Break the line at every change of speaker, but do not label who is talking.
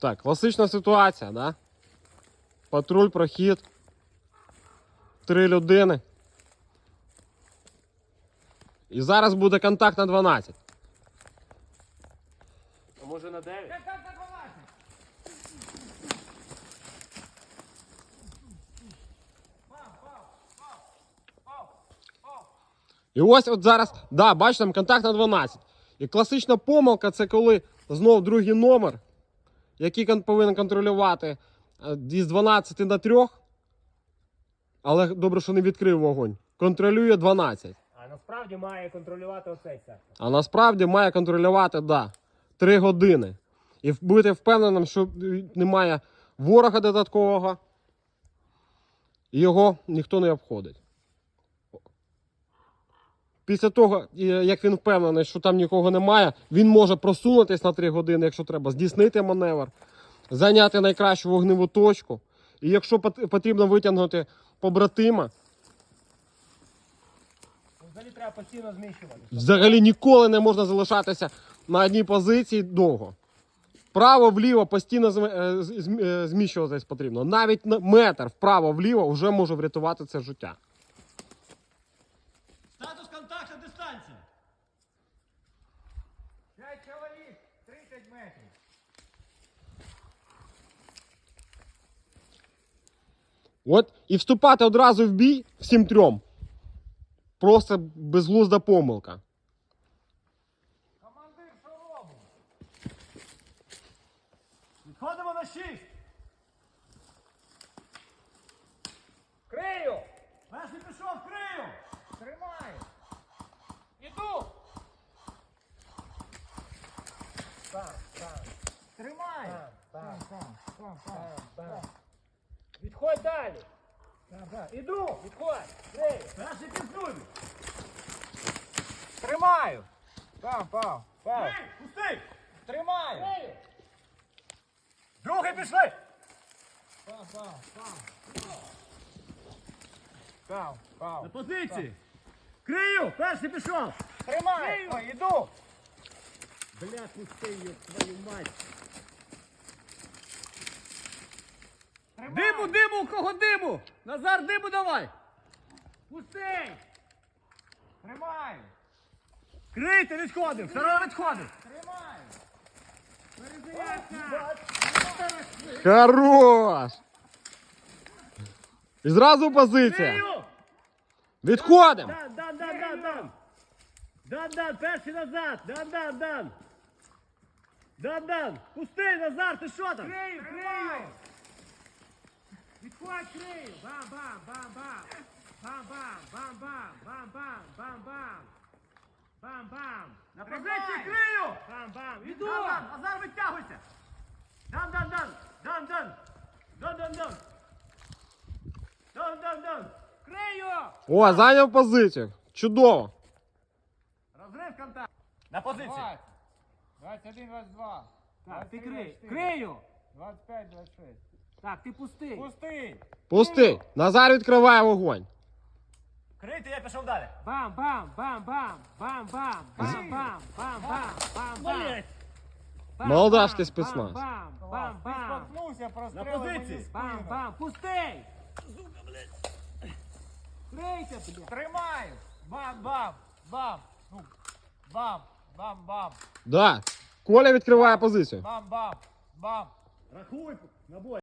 Так, класична ситуація, да? Патруль, прохід. Три людини. І зараз буде контакт на 12.
А може на 9?
І ось от зараз, да, бачиш, там контакт на 12. І класична помилка це коли знов другий номер, який повинен контролювати е, із 12 на 3. Але добре, що не відкрив вогонь. Контролює 12.
А насправді має контролювати оцей сектор.
А насправді має контролювати, да, 3 години. І бути впевненим, що е, немає ворога додаткового. І його ніхто не обходить. Після того, е, як він впевнений, що там нікого немає, він може просунутись на 3 години, якщо треба, здійснити маневр, зайняти найкращу вогневу точку. І якщо потрібно витягнути побратима,
Взагалі треба постійно зміщувати.
Взагалі ніколи не можна залишатися на одній позиції довго. Вправо, вліво постійно е, е, зміщуватись потрібно. Навіть метр вправо-вліво вже може врятувати це життя.
Контакту дистанція.
5 чоловік, 30 метрів.
От і вступати одразу в бій всім трьом. Просто безглузда помилка.
Командир, що робимо?
Відходимо на 6.
Крию!
Перший пішов, крию.
Тримаю! Іду! Так. Відходь далі! Іду! Відходь!
Перший піснуй.
Тримаю! Пам, пам, пам!
Пусти.
Тримаю!
Другий пішли.
Пам, пам, пам! Пам, пам!
На позиції. Крию, перший пішов.
Тримай! Іду!
Бля, пусти її, твою мать. Диму, диму, у кого диму? Назар, диму давай.
Пусти! Тримаю!
Крийте, відходимо, второго відходимо.
Тримаю! Перезарядка!
Хорош! І зразу позиція.
Крию.
Відходимо!
Дан, дан, дан, дан, дан. Дан, дан, перший назад. Дан, дан, дан. Дан, дан. Пусти, Назар, ти що там?
Крию, крию! Відходь, крию! Бам-бам, бам-бам! Бам-бам, бам-бам, бам-бам, бам-бам! Бам-бам!
На позиції крию.
Бам-бам! Іду!
Дан, дан, Назар, витягуйся. Дан, дан, дан. Дан, дан. Дан, дан, дан. Дан, дан, дан.
Крию!
О, зайняв позицію. Чудово.
Розрив контакт. На позиції.
21, 22. Так, ти крий. Крию! 25, 26. Так, ти пусти. Пусти!
Пусти. Назар відкриває вогонь.
Крийте, я пішов далі.
Бам, бам, бам, бам, бам, бам, бам, бам, бам, бам, бам, бам. Бам,
Молдавський
бам,
спецназ.
Бам, бам, бам,
На позиції.
бам, бам, пустий! Крийте, блядь!
Тримаю! Бам, бам, бам. Ну, бам, Бам-бам.
Да. Коля відкриває позицію.
Бам-бам. Бам.
Рахуй на бой.